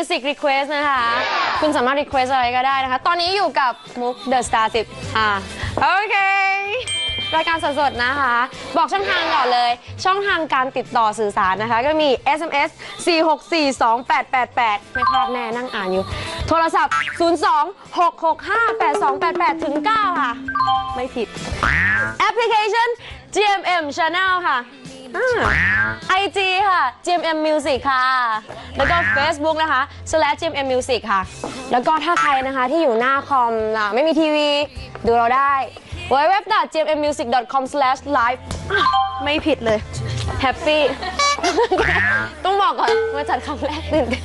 Music Request นะคะ คุณสามารถ request อะไรก็ได้นะคะ ตอนนี้อยู่กับมุก The Star 10อ่าโอเค รายการสดๆนะคะ บอกช่องทางก่อนเลย ช่องทางการติดต่อสื่อสารนะคะ ก็มี SMS 4642888 ไม่พลาดแน่นั่งอ่านอยู่ โทรศัพท์ 02-665-8288 ถึง 9 ค่ะ ไม่ผิด แอปพลิเคชัน GMM Channel ค่ะ ไอจีค่ะ GMM Music ค่ะ แล้วก็ Facebook นะคะ slash GMM Music ค่ะ แล้วก็ถ้าใครนะคะที่อยู่หน้าคอมอะไม่มีทีวี ดูเราได้ www.gmmmusic.com/live อะไม่ผิดเลย แฮปปี้ ต้องบอกก่อนมาจัดครั้งแรกตื่นเต้น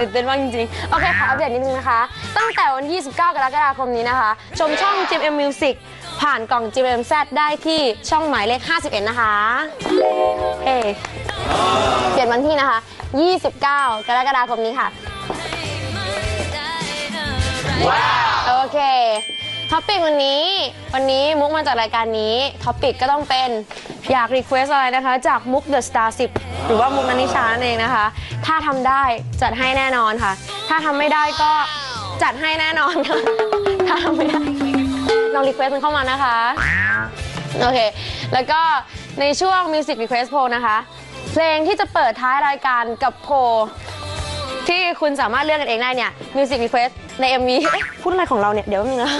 ตื่นเต้นมากจริงๆ โอเค ขออัปเดตนิดนึงนะคะ ตั้งแต่วันที่29กรกฎาคมนี้นะคะ ชมช่อง GMM Music ผ่านกล่อง GMM Z ได้ที่ช่องหมายเลข 51 นะคะ เฮ้เปลี่ยนวันที่นะคะ 29 กรกฎาคมนี้ค่ะ โอเคท็อปิกวันนี้ วันนี้มุกมาจากรายการนี้ท็อปิกก็ต้องเป็นอยากรีเควสอะไรนะคะ จากมุก The Star 10หรือว่ามุกนันนิชานั่นเองนะคะ ถ้าทำได้จัดให้แน่นอนค่ะ ถ้าทำไม่ได้ก็จัดให้แน่นอนค่ะ ถ้าทำไม่ได้ ลองรีเควสมันเข้ามานะคะ โอเค แล้วก็ในช่วง Music Request Poll นะคะ เพลงที่จะเปิดท้ายรายการกับโพลที่คุณสามารถเลือกกันเองได้เนี่ย Music Request ใน MV เอ๊ะพูดอะไรของเราเนี่ย เดี๋ยวแป๊บนึงนะ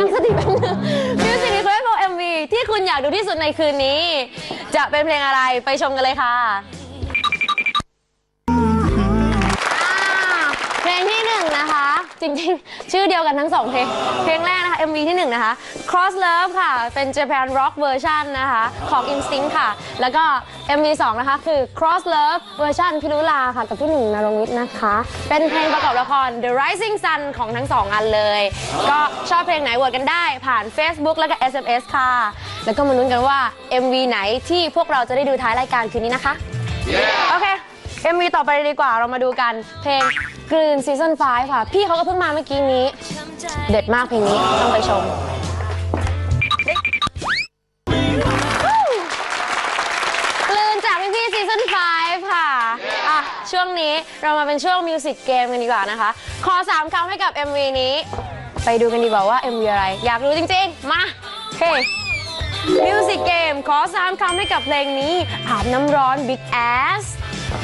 ตั้งสติแป๊บนึง Music Request for MV ที่คุณอยากดูที่สุดในคืนนี้ จะเป็นเพลงอะไรไปชมกันเลยค่ะอ่าเพลงที่หนึ่งนะคะ จริงๆ ชื่อเดียวกันทั้งสองเพลง เพลงแรกนะคะ MV ที่หนึ่งนะคะ Cross Love ค่ะ เป็น Japan Rock Version นะคะของ Instinct ค่ะ แล้วก็ MV 2นะคะคือ Cross Love Version พิรุลาค่ะกับพี่หนึ่งนรงค์วิทย์นะคะ เป็นเพลงประกอบละคร The Rising Sun ของทั้งสองอันเลย ก็ชอบเพลงไหนโหวตกันได้ผ่าน Facebook แล้วก็ SMS ค่ะ แล้วก็มาลุ้นกันว่า MV ไหนที่พวกเราจะได้ดูท้ายรายการคืนนี้นะคะ โอเค MV ต่อไปเลยดีกว่าเรามาดูกันเพลงกลืนซีซั่น5ค่ะ พี่เขาก็เพิ่งมาเมื่อกี้นี้ เด็ดมากเพลงนี้ ต้องไปชม กลืนจากพี่พี่ซีซั่น5ค่ะ อะ ช่วงนี้เรามาเป็นช่วงมิวสิกเกมกันดีกว่านะคะ ขอ 3คำให้กับ MV นี้ ไปดูกันดีกว่าว่า MV อะไร อยากรู้จริงๆ มาเฮ้มิวสิกเกมขอ 3คำให้กับเพลงนี้อาบน้ำร้อน Big Ass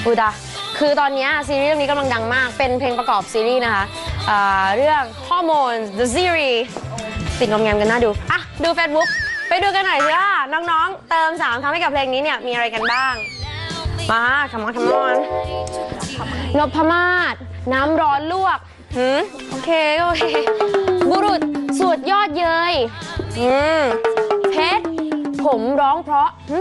อุยดาคือตอนเนี้ยซีรีส์เรื่องนี้กำลังดังมาก เป็นเพลงประกอบซีรีส์นะคะอ่าเรื่อง Hormones The Series ติดงอมแงมกันน่าดู อะ ดู Facebook ไปดูกันหน่อยสิว่าน้องๆ เติม3คำให้กับเพลงนี้เนี่ย มีอะไรกันบ้าง มาคำมอนคำมอนนพมาศน้ำร้อนลวกหืมโอเค โอเค บุรุษสูตรยอดเยยอืมเพชรผมร้องเพราะหึ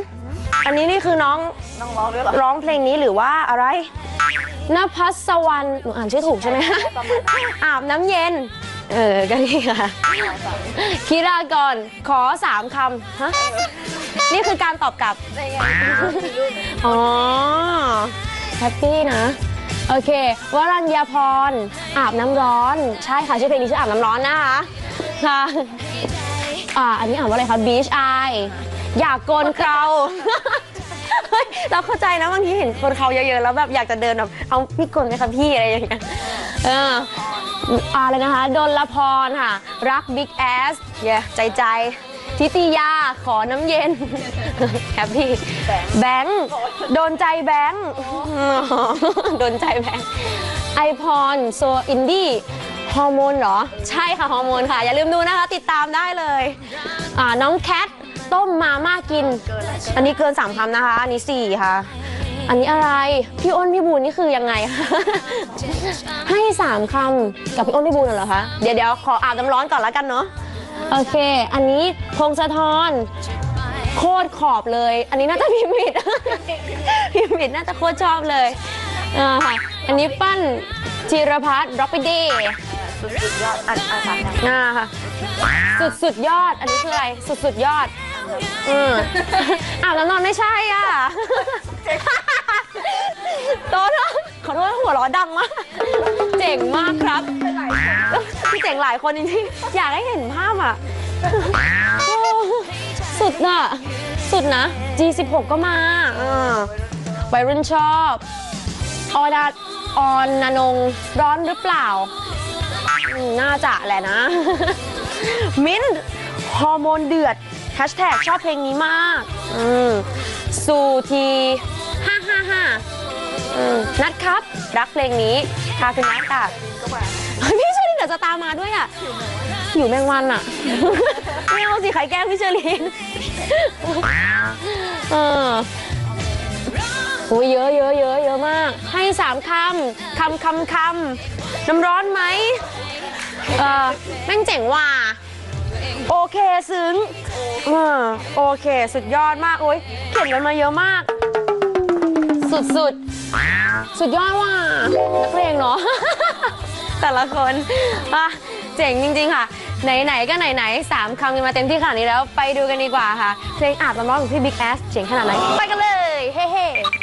อันนี้นี่คือน้องน้องร้องด้วยเหรอร้องเพลงนี้หรือว่าอะไรนภัสวรรณหนูอ่านชื่อถูกใช่ไหมอาบน้ำเย็น เออก็นี่ค่ะคิรากรขอสามคำฮะนี่คือการตอบกลับ อ๋อ แฮปปี้นะ โอเควรัญญาพร อาบน้ำร้อน ใช่ค่ะชื่อเพลงนี้ชื่ออาบน้ำร้อนนะคะค่ะอ่าอันนี้อ่านว่าอะไรคะ Beach Eye อยากโกนเคราเฮ้ยเราเข้าใจนะบางทีเห็นคนเขาเยอะๆแล้วแบบอยากจะเดินแบบเอาพี่โกนไหมคะพี่อะไรอย่างเงี้ยเอออะไรนะคะดนละพรค่ะ รัก Big Ass เย้ใจใจทิติยาขอน้ำเย็นแฮปปี้แบงค์โดนใจแบงค์โดนใจแบงค์ไอพรโซอินดี้ฮอร์โมนเหรอ ใช่ค่ะ ฮอร์โมนค่ะ อย่าลืมดูนะคะ ติดตามได้เลยอ่าน้องแคท ต้มมาม่ากิน อันนี้เกิน3คำนะคะ อันนี้4ค่ะ อันนี้อะไร พี่อ้นพี่บูนนี่คือยังไงให้3คำกับพี่อ้นพี่บูนเหรอคะ เดี๋ยวเดี๋ยวขออาบน้ำร้อนก่อนแล้วกันเนาะ โอเค อันนี้พงศธรโคตรขอบเลย อันนี้น่าจะพิมพ์ผิดพิมพ์ผิดน่าจะโคตรชอบเลยอ่าค่ะอันนี้ปั้นธีรพัฒน์ร็อกไปเดย์สุดๆยอดอันอันสามนะน่าค่ะ สุดสุดยอด อันนี้คืออะไร สุดสุดยอด อืมอ้าวแล้วนอนไม่ใช่อะ โตโนะขอโทษหัวเร้อดังมาก เจ๋งมากครับพี่เจ๋งหลายคนจริงๆ อยากให้เห็นภาพอะโอ้สุดน่ะ สุดนะ G16 ก็มาอ่าวัยรุ่นชอบ ออดาออนนนงร้อนหรือเปล่าอืมน่าจะแหละนะ มิ้นท์ฮอร์โมนเดือด แฮชแท็กชอบเพลงนี้มาก อืมสูทีห้าห้าห้านัดครับ รักเพลงนี้ค่ะคือนัดค่ะพี่เชอรีนเดี๋ยวจะตามมาด้วยอะอยู่แมงวันอะไม่เอาสิใครแกล้งพี่เชอรีนเออโอ้ยเยอะเยอะเยอะเยอะมาก ให้สามคำคำคำคำน้ำร้อนไหมเออแม่งเจ๋งว่ะ โอเคซึ้งเออโอเค สุดยอดมากโอ้ยเขียนกันมาเยอะมาก สุดสุดสุดยอดว่ะนักเพลงเนาะ แต่ละคนอะเจ๋งจริง ๆ ค่ะ ไหน ๆ ก็ไหน ๆ สามคำกันมาเต็มที่ขนาดนี้แล้ว ไปดูกันดีกว่าค่ะ เพลงอาบน้ำร้อนของพี่บิ๊กแอสเจ๋งขนาดไหน ไปกันเลย เฮ้ๆ